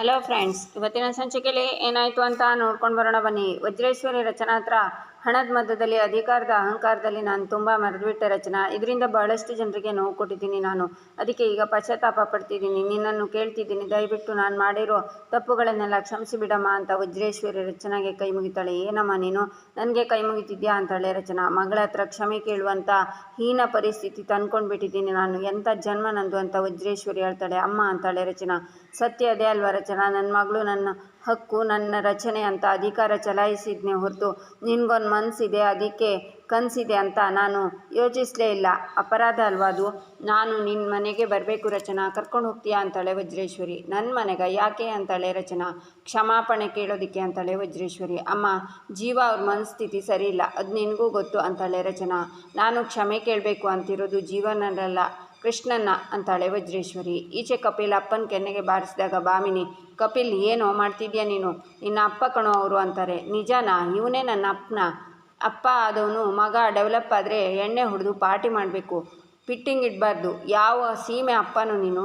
Hello friends ಇವತ್ತಿನ ಸಂಚಿಕೆಯಲ್ಲಿ ಏನಾಯಿತು ಅಂತ ನೋಡ್ಕೊಂಡು ಬರೋಣ ಬನ್ನಿ. ವಜ್ರೇಶ್ವರಿ ರಚನಾ ಹತ್ರ ಹಣದ ಮಧ್ಯದಲ್ಲಿ, ಅಧಿಕಾರದ ಅಹಂಕಾರದಲ್ಲಿ ನಾನು ತುಂಬ ಮರೆದುಬಿಟ್ಟೆ ರಚನಾ. ಇದರಿಂದ ಬಹಳಷ್ಟು ಜನರಿಗೆ ನೋವು ಕೊಟ್ಟಿದ್ದೀನಿ ನಾನು. ಅದಕ್ಕೆ ಈಗ ಪಶ್ಚಾತ್ತಾಪ ಪಡ್ತಿದ್ದೀನಿ. ನಿನ್ನನ್ನು ಕೇಳ್ತಿದ್ದೀನಿ. ದಯವಿಟ್ಟು ನಾನು ಮಾಡಿರೋ ತಪ್ಪುಗಳನ್ನೆಲ್ಲ ಕ್ಷಮಿಸಿ ಬಿಡಮ್ಮ ಅಂತ ವಜ್ರೇಶ್ವರಿ ರಚನಾಗೆ ಕೈ ಮುಗಿತಾಳೆ. ಏನಮ್ಮ ನೀನು? ನನಗೆ ಕೈ ಮುಗಿತಿದ್ಯಾ ಅಂತಾಳೆ ರಚನಾ. ಮಗಳ ಹತ್ರ ಕ್ಷಮೆ ಕೇಳುವಂಥ ಹೀನ ಪರಿಸ್ಥಿತಿ ತಂದ್ಕೊಂಡ್ಬಿಟ್ಟಿದ್ದೀನಿ ನಾನು. ಎಂಥ ಜನ್ಮ ನಂದು ಅಂತ ವಜ್ರೇಶ್ವರಿ ಹೇಳ್ತಾಳೆ. ಅಮ್ಮ ಅಂತಾಳೆ ರಚನಾ. ಸತ್ಯ ಅದೇ ಅಲ್ವಾ ರಚನಾ? ನನ್ನ ಮಗಳು ನನ್ನ ಹಕ್ಕು ನನ್ನ ರಚನೆ ಅಂತ ಅಧಿಕಾರ ಚಲಾಯಿಸಿದ್ನೇ ಹೊರತು ನಿನಗೊಂದು ಮನಸ್ಸಿದೆ ಅದಕ್ಕೆ ಕನಸಿದೆ ಅಂತ ನಾನು ಯೋಚಿಸಲೇ ಇಲ್ಲ. ಅಪರಾಧ ಅಲ್ವಾ ಅದು? ನಾನು ನಿನ್ನ ಮನೆಗೆ ಬರಬೇಕು ರಚನಾ, ಕರ್ಕೊಂಡು ಹೋಗ್ತೀಯಾ ಅಂತಾಳೆ ವಜ್ರೇಶ್ವರಿ. ನನ್ನ ಮನೆಗೆ ಯಾಕೆ ಅಂತಾಳೆ ರಚನಾ? ಕ್ಷಮಾಪಣೆ ಕೇಳೋದಕ್ಕೆ ಅಂತಾಳೆ ವಜ್ರೇಶ್ವರಿ. ಅಮ್ಮ, ಜೀವ ಅವ್ರ ಮನಸ್ಥಿತಿ ಸರಿ ಇಲ್ಲ ಅದು ನಿನಗೂ ಗೊತ್ತು ಅಂತಾಳೆ ರಚನಾ. ನಾನು ಕ್ಷಮೆ ಕೇಳಬೇಕು ಅಂತಿರೋದು ಜೀವನದಲ್ಲ ಕೃಷ್ಣನ್ನ ಅಂತಾಳೆ ವಜ್ರೇಶ್ವರಿ. ಈಚೆ ಕಪಿಲ್ ಅಪ್ಪನ ಕೆನ್ನೆಗೆ ಬಾರಿಸಿದಾಗ, ಬಾಮಿನಿ, ಕಪಿಲ್, ಏನೋ ಮಾಡ್ತಿದ್ಯಾ ನೀನು? ನಿನ್ನ ಅಪ್ಪ ಕಣೋ ಅವರು ಅಂತಾರೆ. ನಿಜನಾ? ಇವನೇ ನನ್ನ ಅಪ್ಪನ ಅಪ್ಪ ಆದವನು. ಮಗ ಡೆವಲಪ್ ಆದರೆ ಎಣ್ಣೆ ಹೊಡೆದು ಪಾರ್ಟಿ ಮಾಡಬೇಕು. ಫಿಟ್ಟಿಂಗ್ ಇಡಬಾರ್ದು. ಯಾವ ಸೀಮೆ ಅಪ್ಪನೂ ನೀನು?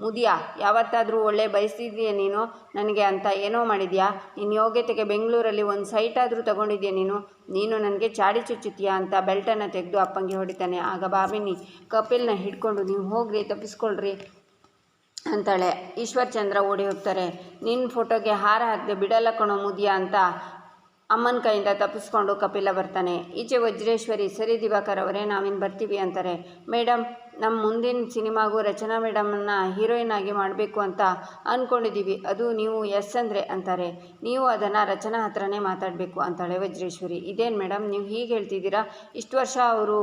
ಮುದಿಯ, ಯಾವತ್ತಾದರೂ ಒಳ್ಳೆ ಬಯಸಿದ್ಯಾ ನೀನು? ನನಗೆ ಅಂತ ಏನೋ ಮಾಡಿದ್ಯಾ? ನಿನ್ನ ಯೋಗ್ಯತೆಗೆ ಬೆಂಗಳೂರಲ್ಲಿ ಒಂದು ಸೈಟ್ ಆದರೂ ತಗೊಂಡಿದ್ಯಾ ನೀನು? ನೀನು ನನಗೆ ಚಾಡಿ ಚುಚ್ಚುತ್ತೀಯಾ ಅಂತ ಬೆಲ್ಟನ್ನು ತೆಗೆದು ಅಪ್ಪಂಗೆ ಹೊಡಿತಾನೆ. ಆಗ ಬಾಬಿನಿ ಕಪಿಲ್ನ ಹಿಡ್ಕೊಂಡು ನೀವು ಹೋಗ್ರಿ, ತಪ್ಪಿಸ್ಕೊಳ್ರಿ ಅಂತಾಳೆ. ಈಶ್ವರ್ ಚಂದ್ರ ಓಡಿ ಹೋಗ್ತಾರೆ. ನಿನ್ನ ಫೋಟೋಗೆ ಹಾರ ಹಾಕದೆ ಬಿಡಲ್ಲ ಕಣೋ ಮುದಿಯಾ ಅಂತ ಅಮ್ಮನ ಕೈಯಿಂದ ತಪ್ಪಿಸ್ಕೊಂಡು ಕಪಿಲ ಬರ್ತಾನೆ. ಈಚೆ ವಜ್ರೇಶ್ವರಿ, ಸರಿ ದಿವಾಕರ್ ಅವರೇ ನಾವಿನ್ನು ಬರ್ತೀವಿ ಅಂತಾರೆ. ಮೇಡಮ್ ನಮ್ಮ ಮುಂದಿನ ಸಿನಿಮಾಗೂ ರಚನಾ ಮೇಡಮನ್ನು ಹೀರೋಯಿನ್ ಆಗಿ ಮಾಡಬೇಕು ಅಂತ ಅಂದ್ಕೊಂಡಿದ್ದೀವಿ ಅದು ನೀವು ಎಸ್ ಅಂದರೆ ಅಂತಾರೆ. ನೀವು ಅದನ್ನು ರಚನಾ ಹತ್ರನೇ ಮಾತಾಡಬೇಕು ಅಂತಾಳೆ ವಜ್ರೇಶ್ವರಿ ಇದೇನು ಮೇಡಮ್, ನೀವು ಹೀಗೆ ಹೇಳ್ತಿದ್ದೀರಾ? ಇಷ್ಟು ವರ್ಷ ಅವರು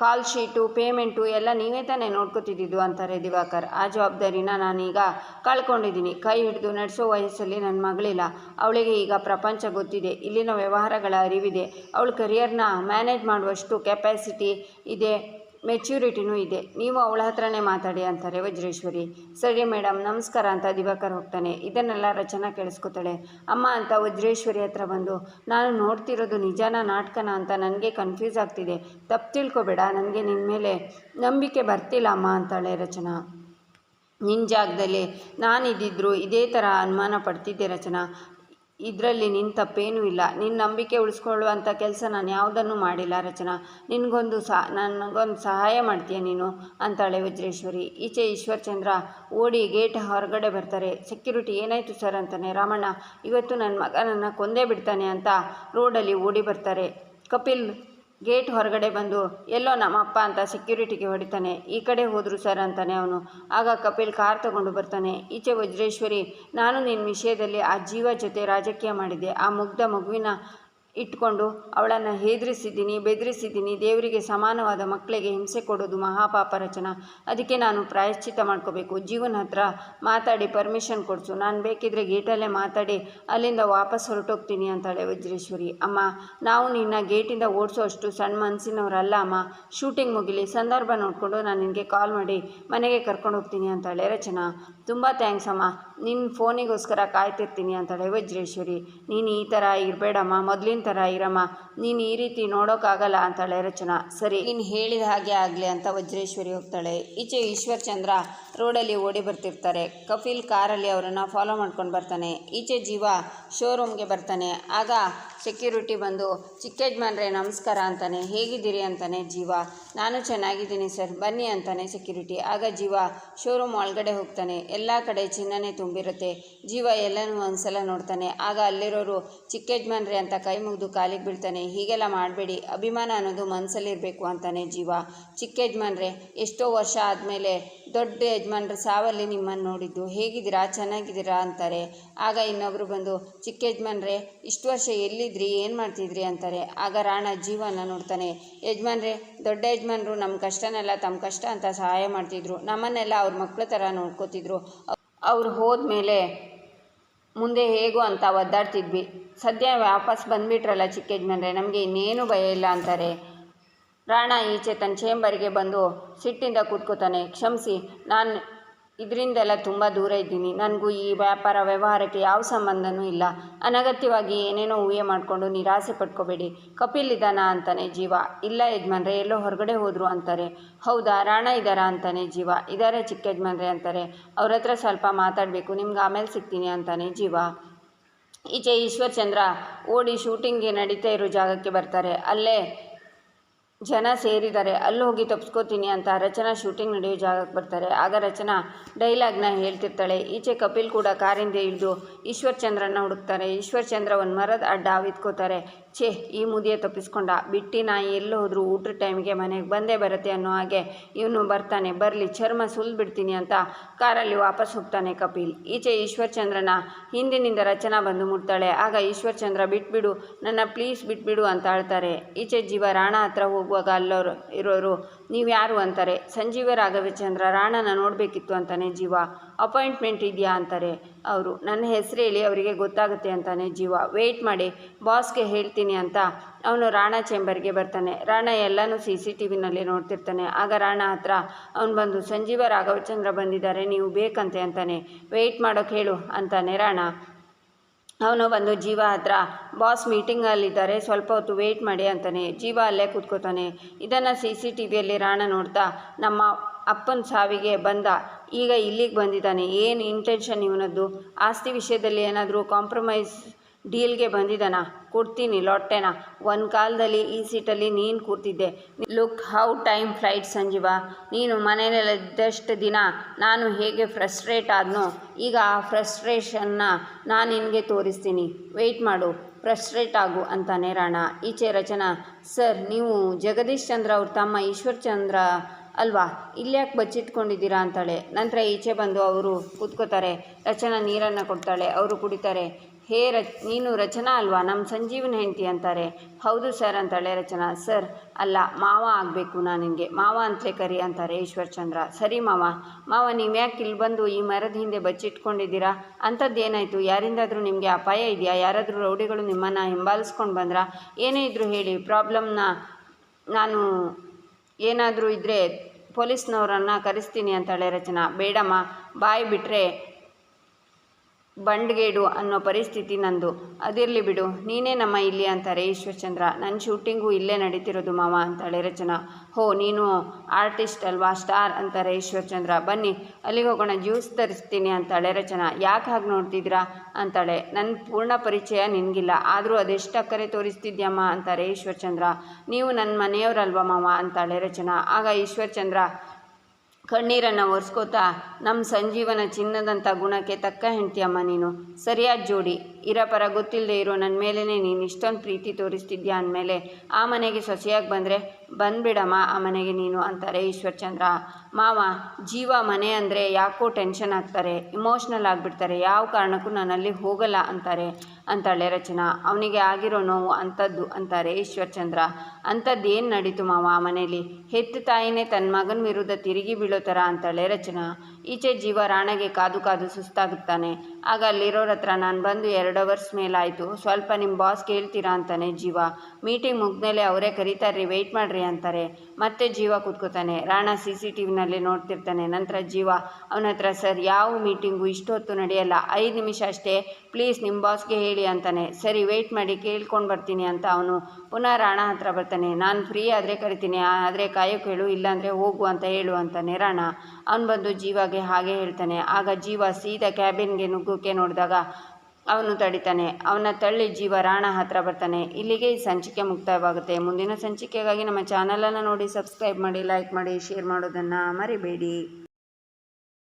ಕಾಲ್ ಶೀಟು, ಪೇಮೆಂಟು ಎಲ್ಲ ನೀವೇ ತಾನೇ ನೋಡ್ಕೋತಿದ್ದಿದ್ದು ಅಂತಾರೆ ದಿವಾಕರ್. ಆ ಜವಾಬ್ದಾರಿನ ನಾನೀಗ ಕಳ್ಕೊಂಡಿದ್ದೀನಿ ಕೈ ಹಿಡಿದು ನಡೆಸೋ ವಯಸ್ಸಲ್ಲಿ ನನ್ನ ಮಗಳಿಲ್ಲ. ಅವಳಿಗೆ ಈಗ ಪ್ರಪಂಚ ಗೊತ್ತಿದೆ. ಇಲ್ಲಿನ ವ್ಯವಹಾರಗಳ ಅರಿವಿದೆ. ಅವಳ ಕರಿಯರ್ನ ಮ್ಯಾನೇಜ್ ಮಾಡುವಷ್ಟು ಕೆಪಾಸಿಟಿ ಇದೆ. ಮೆಚ್ಯೂರಿಟಿನೂ ಇದೆ. ನೀವು ಅವಳ ಹತ್ರನೇ ಮಾತಾಡಿ ಅಂತಾರೆ ವಜ್ರೇಶ್ವರಿ. ಸರಿ ಮೇಡಮ್ ನಮಸ್ಕಾರ ಅಂತ ದಿವಾಕರ್ ಹೋಗ್ತಾನೆ. ಇದನ್ನೆಲ್ಲ ರಚನಾ ಕೇಳಿಸ್ಕೊತಾಳೆ. ಅಮ್ಮ ಅಂತ ವಜ್ರೇಶ್ವರಿ ಹತ್ರ ಬಂದು, ನಾನು ನೋಡ್ತಿರೋದು ನಿಜಾನ ನಾಟಕನ ಅಂತ ನನಗೆ ಕನ್ಫ್ಯೂಸ್ ಆಗ್ತಿದೆ. ತಪ್ಪು ತಿಳ್ಕೊಬೇಡ, ನನಗೆ ನಿನ್ನ ಮೇಲೆ ನಂಬಿಕೆ ಬರ್ತಿಲ್ಲ ಅಮ್ಮ ಅಂತಾಳೆ ರಚನಾ. ನಿನ್ನ ಜಾಗದಲ್ಲಿ ನಾನಿದ್ದಿದ್ರು ಇದೇ ಥರ ಅನುಮಾನ ಪಡ್ತಿದ್ದೆ ರಚನಾ. ಇದರಲ್ಲಿ ನಿನ್ನ ತಪ್ಪೇನೂ ಇಲ್ಲ. ನಿನ್ನ ನಂಬಿಕೆ ಉಳಿಸ್ಕೊಳ್ಳುವಂಥ ಕೆಲಸ ನಾನು ಯಾವುದನ್ನು ಮಾಡಿಲ್ಲ ರಚನಾ. ನಿನಗೊಂದು ಸಹ ನನಗೊಂದು ಸಹಾಯ ಮಾಡ್ತೀಯ ನೀನು? ಅಂತಾಳೆ ವಜ್ರೇಶ್ವರಿ. ಈಚೆ ಈಶ್ವರ್ಚಂದ್ರ ಓಡಿ ಗೇಟ್ ಹೊರಗಡೆ ಬರ್ತಾರೆ. ಸೆಕ್ಯೂರಿಟಿ, ಏನಾಯಿತು ಸರ್? ಅಂತಾನೆ. ರಾಮಣ್ಣ, ಇವತ್ತು ನನ್ನ ಮಗನನ್ನು ಕೊಂದೇ ಬಿಡ್ತಾನೆ ಅಂತ ರೋಡಲ್ಲಿ ಓಡಿ ಬರ್ತಾರೆ. ಕಪಿಲ್ ಗೇಟ್ ಹೊರಗಡೆ ಬಂದು, ಎಲ್ಲೋ ನಮ್ಮಪ್ಪ ಅಂತ ಸೆಕ್ಯೂರಿಟಿಗೆ ಹೊಡಿತಾನೆ. ಈ ಕಡೆ ಹೋದರು ಸರ್ ಅಂತಾನೆ ಅವನು. ಆಗ ಕಪಿಲ್ ಕಾರ್ ತಗೊಂಡು ಬರ್ತಾನೆ. ಈಚೆ ವಜ್ರೇಶ್ವರಿ, ನಾನು ನಿನ್ನ ವಿಷಯದಲ್ಲಿ ಆ ಜೀವ ಜೊತೆ ರಾಜಕೀಯ ಮಾಡಿದ್ದೆ. ಆ ಮುಗ್ಧ ಮಗುವಿನ ಇಟ್ಕೊಂಡು ಅವಳನ್ನು ಹೆದರಿಸಿದ್ದೀನಿ, ಬೆದರಿಸಿದ್ದೀನಿ. ದೇವರಿಗೆ ಸಮಾನವಾದ ಮಕ್ಕಳಿಗೆ ಹಿಂಸೆ ಕೊಡೋದು ಮಹಾಪಾಪ ರಚನ. ಅದಕ್ಕೆ ನಾನು ಪ್ರಾಯಶ್ಚಿತ ಮಾಡ್ಕೋಬೇಕು. ಜೀವನ ಹತ್ರ ಮಾತಾಡಿ ಪರ್ಮಿಷನ್ ಕೊಡಿಸು. ನಾನು ಬೇಕಿದ್ರೆ ಗೇಟಲ್ಲೇ ಮಾತಾಡಿ, ಅಲ್ಲಿಂದ ವಾಪಸ್ ಹೊರಟೋಗ್ತೀನಿ ಅಂತಾಳೆ ವಜ್ರೇಶ್ವರಿ. ಅಮ್ಮ, ನಾವು ನಿನ್ನ ಗೇಟಿಂದ ಓಡಿಸೋ ಅಷ್ಟು ಸಣ್ಣ ಮನಸ್ಸಿನವರಲ್ಲ ಅಮ್ಮ. ಶೂಟಿಂಗ್ ಮುಗಿಲಿ, ಸಂದರ್ಭ ನೋಡಿಕೊಂಡು ನಾನು ನಿನಗೆ ಕಾಲ್ ಮಾಡಿ ಮನೆಗೆ ಕರ್ಕೊಂಡು ಹೋಗ್ತೀನಿ ಅಂತಾಳೆ ರಚನಾ. ತುಂಬ ಥ್ಯಾಂಕ್ಸ್ ಅಮ್ಮ. ನಿನ್ನ ಫೋನಿಗೋಸ್ಕರ ಕಾಯ್ತಿರ್ತೀನಿ ಅಂತಾಳೆ ವಜ್ರೇಶ್ವರಿ ನೀನು ಈ ಥರ ಇರಬೇಡಮ್ಮ, ಮೊದಲಿನ ಥರ ಇರಮ್ಮ. ನೀನು ಈ ರೀತಿ ನೋಡೋಕ್ಕಾಗಲ್ಲ ಅಂತಾಳೆ ರಚನಾ. ಸರಿ. ನೀನು ಹೇಳಿದ ಹಾಗೆ ಆಗಲಿ ಅಂತ ವಜ್ರೇಶ್ವರಿ ಹೋಗ್ತಾಳೆ. ಈಚೆ ಈಶ್ವರ್ ಚಂದ್ರ ರೋಡಲ್ಲಿ ಓಡಿ ಬರ್ತಿರ್ತಾರೆ. ಕಫೀಲ್ ಕಾರಲ್ಲಿ ಅವರನ್ನು ಫಾಲೋ ಮಾಡ್ಕೊಂಡು ಬರ್ತಾನೆ. ಈಚೆ ಜೀವ ಶೋರೂಮ್ಗೆ ಬರ್ತಾನೆ. ಆಗ ಸೆಕ್ಯೂರಿಟಿ ಬಂದು, ಚಿಕ್ಕ ಯಜಮಾನ್ರೆ, ನಮಸ್ಕಾರ ಅಂತಾನೆ. ಹೇಗಿದ್ದೀರಿ? ಅಂತಾನೆ ಜೀವ. ನಾನು ಚೆನ್ನಾಗಿದ್ದೀನಿ ಸರ್. ಬನ್ನಿ ಅಂತಾನೆ ಸೆಕ್ಯೂರಿಟಿ ಆಗ ಜೀವ ಶೋರೂಮ್ ಒಳಗಡೆ ಹೋಗ್ತಾನೆ. ಎಲ್ಲ ಕಡೆ ಚಿನ್ನನೇ ತುಂಬಿರುತ್ತೆ. ಜೀವ ಎಲ್ಲನೂ ಒಂದ್ಸಲ ನೋಡ್ತಾನೆ. ಆಗ ಅಲ್ಲಿರೋರು ಚಿಕ್ಕ ಯಜಮಾನ್ರೆ ಅಂತ ಕೈ ಮುಗಿದು ಕಾಲಿಗೆ ಬೀಳ್ತಾನೆ. ಹೀಗೆಲ್ಲ ಮಾಡಬೇಡಿ. ಅಭಿಮಾನ ಅನ್ನೋದು ಮನಸ್ಸಲ್ಲಿರಬೇಕು ಅಂತಾನೆ ಜೀವ. ಚಿಕ್ಕ ಯಜಮಾನ್ರೆ ಎಷ್ಟೋ ವರ್ಷ ಆದಮೇಲೆ ದೊಡ್ಡ ಯಜಮಾನ್ರು ಸಾವಲ್ಲಿ ನಿಮ್ಮನ್ನು ನೋಡಿದ್ದು, ಹೇಗಿದ್ದೀರಾ, ಚೆನ್ನಾಗಿದ್ದೀರಾ ಅಂತಾರೆ. ಆಗ ಇನ್ನೊಬ್ಬರು ಬಂದು, ಚಿಕ್ಕ ಯಜಮಾನ್ರೆ, ಇಷ್ಟು ವರ್ಷ ಎಲ್ಲಿದ್ರಿ, ಏನು ಮಾಡ್ತಿದ್ರಿ ಅಂತಾರೆ. ಆಗ ರಾಣ ಜೀವನ ನೋಡ್ತಾನೆ. ಯಜಮಾನ್ರೆ, ದೊಡ್ಡ ಯಜಮಾನ್ರು ನಮ್ಮ ಕಷ್ಟನೆಲ್ಲ ತಮ್ಮ ಕಷ್ಟ ಅಂತ ಸಹಾಯ ಮಾಡ್ತಿದ್ರು. ನಮ್ಮನ್ನೆಲ್ಲ ಅವ್ರ ಮಕ್ಕಳ ಥರ ನೋಡ್ಕೋತಿದ್ರು. ಅವ್ರು ಹೋದ್ಮೇಲೆ ಮುಂದೆ ಹೇಗೋ ಅಂತ ಒದ್ದಾಡ್ತಿದ್ವಿ. ಸದ್ಯ ವಾಪಸ್ ಬಂದುಬಿಟ್ರಲ್ಲ ಚಿಕ್ಕ ಯಜಮಾನ್ರೆ, ನಮಗೆ ಇನ್ನೇನು ಭಯ ಇಲ್ಲ ಅಂತಾರೆ. ರಾಣ ಈಚೆ ತನ್ನ ಚೇಂಬರಿಗೆ ಬಂದು ಸಿಟ್ಟಿಂದ ಕೂತ್ಕೋತಾನೆ. ಕ್ಷಮಿಸಿ, ನಾನು ಇದರಿಂದೆಲ್ಲ ತುಂಬ ದೂರ ಇದ್ದೀನಿ. ನನಗೂ ಈ ವ್ಯಾಪಾರ ವ್ಯವಹಾರಕ್ಕೆ ಯಾವ ಸಂಬಂಧನೂ ಇಲ್ಲ. ಅನಗತ್ಯವಾಗಿ ಏನೇನೋ ಊಹೆ ಮಾಡಿಕೊಂಡು ನಿರಾಸೆ ಪಟ್ಕೋಬೇಡಿ. ಕಪಿಲ್ ಇದ್ದಾನ ಅಂತಾನೆ ಜೀವ. ಇಲ್ಲ ಯಜಮಾನ್ರೆ, ಎಲ್ಲೋ ಹೊರಗಡೆ ಹೋದರು ಅಂತಾರೆ. ಹೌದಾ, ರಾಣ ಇದ್ದಾರಾ ಅಂತಾನೆ ಜೀವ. ಇದ್ದಾರೆ ಚಿಕ್ಕ ಯಜಮಾನ್ರೆ, ಅಂತಾರೆ. ಅವ್ರ ಹತ್ರ ಸ್ವಲ್ಪ ಮಾತಾಡಬೇಕು. ನಿಮ್ಗೆ ಆಮೇಲೆ ಸಿಗ್ತೀನಿ, ಅಂತಾನೆ ಜೀವ. ಈಚೆ ಈಶ್ವರ್ ಚಂದ್ರ ಓಡಿ ಶೂಟಿಂಗ್ಗೆ ನಡೀತಾ ಇರೋ ಜಾಗಕ್ಕೆ ಬರ್ತಾರೆ. ಅಲ್ಲೇ ಜನ ಸೇರಿದ್ದಾರೆ. ಅಲ್ಲಿ ಹೋಗಿ ತಪ್ಸ್ಕೋತೀನಿ ಅಂತ ರಚನಾ ಶೂಟಿಂಗ್ ನಡೆಯೋ ಜಾಗಕ್ಕೆ ಬರ್ತಾರೆ. ಆಗ ರಚನಾ ಡೈಲಾಗ್ನ ಹೇಳ್ತಿರ್ತಾಳೆ. ಈಚೆ ಕಪಿಲ್ ಕೂಡ ಕಾರಿಂದ ಇಳಿದು ಈಶ್ವರ್ ಚಂದ್ರನ ಹುಡುಕ್ತಾರೆ. ಈಶ್ವರ್ ಚಂದ್ರ ಒಂದು ಮರದ ಅಡ್ಡ ವಿತ್ಕೋತಾರೆ ಛೇ, ಈ ಮುದಿಯ ತಪ್ಪಿಸ್ಕೊಂಡ. ಬಿಟ್ಟಿ ನಾಯಿ ಎಲ್ಲೋ ಹೋದರೂ ಊಟದ ಟೈಮ್ಗೆ ಮನೆಗೆ ಬಂದೇ ಬರುತ್ತೆ ಅನ್ನೋ ಹಾಗೆ ಇವನು ಬರ್ತಾನೆ. ಬರಲಿ, ಚರ್ಮ ಸುಲ್ದು ಬಿಡ್ತೀನಿ ಅಂತ ಕಾರಲ್ಲಿ ವಾಪಸ್ ಹೋಗ್ತಾನೆ ಕಪಿಲ್. ಈಚೆ ಈಶ್ವರ್ ಚಂದ್ರನ ಹಿಂದಿನಿಂದ ರಚನಾ ಬಂದು ಮುಟ್ತಾಳೆ. ಆಗ ಈಶ್ವರ್ ಚಂದ್ರ, ಬಿಟ್ಬಿಡು. ನನ್ನ ಪ್ಲೀಸ್ ಬಿಟ್ಬಿಡು ಅಂತ ಆಳ್ತಾರೆ. ಈಚೆ ಜೀವ ರಾಣ ಹತ್ರ ಹೋಗುವಾಗ ಅಲ್ಲವರು ಇರೋರು, ನೀವು ಯಾರು? ಅಂತಾರೆ. ಸಂಜೀವ ರಾಘವಚಂದ್ರ ರಾಣನ ನೋಡಬೇಕಿತ್ತು ಅಂತಾನೆ ಜೀವ. ಅಪಾಯಿಂಟ್ಮೆಂಟ್ ಇದೆಯಾ? ಅಂತಾರೆ ಅವರು. ನನ್ನ ಹೆಸರು ಹೇಳಿ ಅವರಿಗೆ ಗೊತ್ತಾಗುತ್ತೆ ಅಂತಾನೆ ಜೀವ. ವೆಯ್ಟ್ ಮಾಡಿ, ಬಾಸ್ಗೆ ಹೇಳ್ತೀನಿ ಅಂತ ಅವನು ರಾಣ ಚೇಂಬರ್ಗೆ ಬರ್ತಾನೆ. ರಾಣ ಎಲ್ಲನೂ ಸಿ ಸಿ ಟಿ ವಿನಲ್ಲಿ ನೋಡ್ತಿರ್ತಾನೆ. ಆಗ ರಾಣ ಹತ್ರ ಅವನು ಬಂದು, ಸಂಜೀವ ರಾಘವಚಂದ್ರ ಬಂದಿದ್ದಾರೆ, ನೀವು ಬೇಕಂತೆ ಅಂತಾನೆ. ವೆಯ್ಟ್ ಮಾಡೋಕೆ ಹೇಳು ಅಂತಾನೆ ರಾಣ. ಅವನು ಬಂದು, ಜೀವ ಹತ್ರ ಬಾಸ್ ಮೀಟಿಂಗಲ್ಲಿದ್ದಾರೆ ಸ್ವಲ್ಪ ಹೊತ್ತು ವೆಯ್ಟ್ ಮಾಡಿ ಅಂತಾನೆ. ಜೀವ ಅಲ್ಲೇ ಕೂತ್ಕೋತಾನೆ. ಇದನ್ನು ಸಿ ಸಿ ಟಿ ವಿಯಲ್ಲಿ ರಾಣ ನೋಡ್ತಾ, ನಮ್ಮ ಅಪ್ಪನ ಸಾವಿಗೆ ಬಂದ, ಈಗ ಇಲ್ಲಿಗೆ ಬಂದಿದ್ದಾನೆ. ಏನು ಇಂಟೆನ್ಷನ್ ಇವನದ್ದು? ಆಸ್ತಿ ವಿಷಯದಲ್ಲಿ ಏನಾದರೂ ಕಾಂಪ್ರಮೈಸ್ ಡೀಲ್ಗೆ ಬಂದಿದ್ದಾನ? ಕೊಡ್ತೀನಿ ಲೊಟ್ಟೆನ? ಒಂದು ಕಾಲದಲ್ಲಿ ಈ ಸೀಟಲ್ಲಿ ನೀನು ಕೂರ್ತಿದ್ದೆ look how time flight Sanjeeva. ನೀನು ಮನೆಯಲ್ಲಿದ್ದಷ್ಟು ದಿನ ನಾನು ಹೇಗೆ ಫ್ರಸ್ಟ್ರೇಟ್ ಆದನೋ, ಈಗ ಆ ಫ್ರಸ್ಟ್ರೇಷನ್ನ ನಾನು ನಿನಗೆ ತೋರಿಸ್ತೀನಿ. ವೆಯ್ಟ್ ಮಾಡು. ಫ್ರಸ್ಟ್ರೇಟ್ ಆಗು ಅಂತಾನೆ ರಾಣ ಈಚೆ ರಚನಾ, ಸರ್, ನೀವು ಜಗದೀಶ್ ಚಂದ್ರ ಅವ್ರ ತಮ್ಮ ಈಶ್ವರ್ ಚಂದ್ರ ಅಲ್ವಾ? ಇಲ್ಯಾಕೆ ಬಚ್ಚಿಟ್ಕೊಂಡಿದ್ದೀರಾ ಅಂತಾಳೆ. ನಂತರ ಈಚೆ ಬಂದು ಅವರು ಕೂತ್ಕೋತಾರೆ. ರಚನಾ ನೀರನ್ನು ಕೊಡ್ತಾಳೆ. ಅವರು ಕುಡಿತಾರೆ. ಹೇ ರಚ್, ನೀನು ರಚನಾ ಅಲ್ವಾ? ನಮ್ಮ ಸಂಜೀವನ ಹೆಂಡತಿ ಅಂತಾರೆ. ಹೌದು ಸರ್ ಅಂತಾಳೆ ರಚನಾ. ಸರ್, ಅಲ್ಲ, ಮಾವ ಆಗಬೇಕು ನಾನು ನಿನಗೆ. ಮಾವ ಅಂತಲೇ ಕರಿ ಅಂತಾರೆ ಈಶ್ವರ್ ಚಂದ್ರ. ಸರಿ ಮಾವ. ಮಾವ, ನೀವು ಯಾಕೆ ಇಲ್ಲಿ ಬಂದು ಈ ಮರದ ಹಿಂದೆ ಬಚ್ಚಿಟ್ಕೊಂಡಿದ್ದೀರಾ? ಅಂಥದ್ದು ಏನಾಯಿತು ಯಾರಿಂದಾದರೂ ನಿಮಗೆ ಅಪಾಯ ಇದೆಯಾ? ಯಾರಾದರೂ ರೌಡಿಗಳು ನಿಮ್ಮನ್ನು ಹಿಂಬಾಲಿಸ್ಕೊಂಡು ಬಂದ್ರಾ? ಏನೇ ಇದ್ದರೂ ಹೇಳಿ, ಪ್ರಾಬ್ಲಮ್ನ ನಾನು ಏನಾದರೂ ಇದ್ದರೆ ಪೊಲೀಸ್ನವರನ್ನು ಕರೆಸ್ತೀನಿ ಅಂತಾಳೆ ರಚನಾ. ಬೇಡಮ್ಮ. ಬಾಯಿ ಬಿಟ್ಟರೆ ಬಂಡ್ಗೇಡು ಅನ್ನೋ ಪರಿಸ್ಥಿತಿ ನಂದು. ಅದಿರಲಿ ಬಿಡು, ನೀನೇ ನಮ್ಮ ಇಲ್ಲಿ ಅಂತಾರೆ ಈಶ್ವರಚಂದ್ರ. ನನ್ನ ಶೂಟಿಂಗು ಇಲ್ಲೇ ನಡೀತಿರೋದು ಮಾವ ಅಂತಾಳೆ ರಚನಾ. ಹೋ, ನೀನು ಆರ್ಟಿಸ್ಟ್ ಅಲ್ವಾ, ಸ್ಟಾರ್ ಅಂತಾರೆ ಈಶ್ವರಚಂದ್ರ. ಬನ್ನಿ, ಅಲ್ಲಿಗೆ ಹೋಗೋಣ, ಜ್ಯೂಸ್ ತರಿಸ್ತೀನಿ ಅಂತಾಳೆ ರಚನಾ. ಯಾಕೆ ಹಾಗೆ ನೋಡ್ತಿದ್ದೀರಾ ಅಂತಾಳೆ. ನನ್ನ ಪೂರ್ಣ ಪರಿಚಯ ನಿನಗಿಲ್ಲ, ಆದರೂ ಅದೆಷ್ಟು ಅಕ್ಕರೆ ತೋರಿಸ್ತಿದ್ಯಮ್ಮ ಅಂತಾರೆ ಈಶ್ವರಚಂದ್ರ. ನೀವು ನನ್ನ ಮನೆಯವರಲ್ವ ಮಾವ ಅಂತಾಳೆ ರಚನಾ. ಆಗ ಈಶ್ವರ್ಚಂದ್ರ ಕಣ್ಣೀರನ್ನು ಒರೆಸ್ಕೋತಾ ನಮ್ಮ ಸಂಜೀವನ ಚಿನ್ನದಂಥ ಗುಣಕ್ಕೆ ತಕ್ಕ ಹೆಂಡ್ತಿಯಮ್ಮ ನೀನು. ಸರಿಯಾದ ಜೋಡಿ. ಇರಪರ ಗೊತ್ತಿಲ್ಲದೆ ಇರೋ ನನ್ನ ಮೇಲೇ ನೀನು ಇಷ್ಟೊಂದು ಪ್ರೀತಿ ತೋರಿಸ್ತಿದ್ಯಾ ಅಂದಮೇಲೆ ಆ ಮನೆಗೆ ಸೊಸೆಯಾಗಿ ಬಂದರೆ, ಬಂದುಬಿಡಮ್ಮ ಆ ಮನೆಗೆ ನೀನು ಅಂತಾರೆ ಈಶ್ವರ್ಚಂದ್ರ. ಮಾವ, ಜೀವ ಮನೆ ಅಂದರೆ ಯಾಕೋ ಟೆನ್ಷನ್ ಆಗ್ತಾರೆ, ಇಮೋಷ್ನಲ್ ಆಗಿಬಿಡ್ತಾರೆ, ಯಾವ ಕಾರಣಕ್ಕೂ ನಾನಲ್ಲಿ ಹೋಗಲ್ಲ ಅಂತಾರೆ ಅಂತಾಳೆ ರಚನಾ. ಅವನಿಗೆ ಆಗಿರೋ ನೋವು ಅಂಥದ್ದು ಅಂತಾರೆ ಈಶ್ವರ್ಚಂದ್ರ. ಏನು ನಡೀತು ಮಾವ ಆ ಮನೇಲಿ? ಹೆತ್ತ ತಾಯಿನೇ ತನ್ನ ಮಗನ ವಿರುದ್ಧ ತಿರುಗಿ ಬೀಳೋ ಥರ ಅಂತಾಳೆ ರಚನಾ. ಈಚೆ ಜೀವ ರಾಣೆಗೆ ಕಾದು ಕಾದು ಸುಸ್ತಾಗುತ್ತಾನೆ. ಆಗ ಅಲ್ಲಿರೋರ ಹತ್ರ ನಾನು ಬಂದು ಎರಡು ಅವರ್ಸ್ ಮೇಲಾಯಿತು. ಸ್ವಲ್ಪ ನಿಮ್ಮ ಬಾಸ್ ಕೇಳ್ತೀರಾ ಅಂತಾನೆ ಜೀವ. ಮೀಟಿಂಗ್ ಮುಗ್ದಲೆ ಅವರೇ ಕರೀತಾರ್ರಿ ವೆಯ್ಟ್ ಮಾಡ್ರಿ ಅಂತಾರೆ. ಮತ್ತೆ ಜೀವ ಕೂತ್ಕೋತಾನೆ. ರಾಣ ಸಿ ಸಿ ಟಿ ವಿನಲ್ಲಿ ನೋಡ್ತಿರ್ತಾನೆ. ನಂತರ ಜೀವ ಅವನ ಹತ್ರ ಸರ್, ಯಾವ ಮೀಟಿಂಗು ಇಷ್ಟೊತ್ತು ನಡೆಯಲ್ಲ. ಐದು ನಿಮಿಷ ಅಷ್ಟೇ. ಪ್ಲೀಸ್ ನಿಮ್ಮ ಬಾಸ್ಗೆ ಹೇಳಿ ಅಂತಾನೆ. ಸರಿ ವೆಯ್ಟ್ ಮಾಡಿ, ಕೇಳ್ಕೊಂಡು ಬರ್ತೀನಿ ಅಂತ ಅವನು ಪುನಃ ರಾಣ ಹತ್ರ ಬರ್ತಾನೆ. ನಾನು ಫ್ರೀ ಆದರೆ ಕರಿತೀನಿ. ಆದರೆ ಕಾಯೋ ಹೇಳು ಇಲ್ಲಾಂದರೆ ಹೋಗು ಅಂತ ಹೇಳು ಅಂತಾನೆ ರಾಣ. ಅವನು ಬಂದು ಜೀವಾಗೆ ಹಾಗೆ ಹೇಳ್ತಾನೆ. ಆಗ ಜೀವ ಸೀದಾ ಕ್ಯಾಬಿನ್ಗೆ ನುಗ್ಗೋಕೆ ನೋಡಿದಾಗ ಅವನು ತಡಿತಾನೆ. ಅವನ ತಳ್ಳಿ ಜೀವ ರಾಣ ಹತ್ರ ಬರ್ತಾನೆ. ಇಲ್ಲಿಗೆ ಈ ಸಂಚಿಕೆ ಮುಕ್ತಾಯವಾಗುತ್ತೆ. ಮುಂದಿನ ಸಂಚಿಕೆಗಾಗಿ ನಮ್ಮ ಚಾನಲನ್ನು ನೋಡಿ, ಸಬ್ಸ್ಕ್ರೈಬ್ ಮಾಡಿ, ಲೈಕ್ ಮಾಡಿ, ಶೇರ್ ಮಾಡೋದನ್ನು ಮರಿಬೇಡಿ.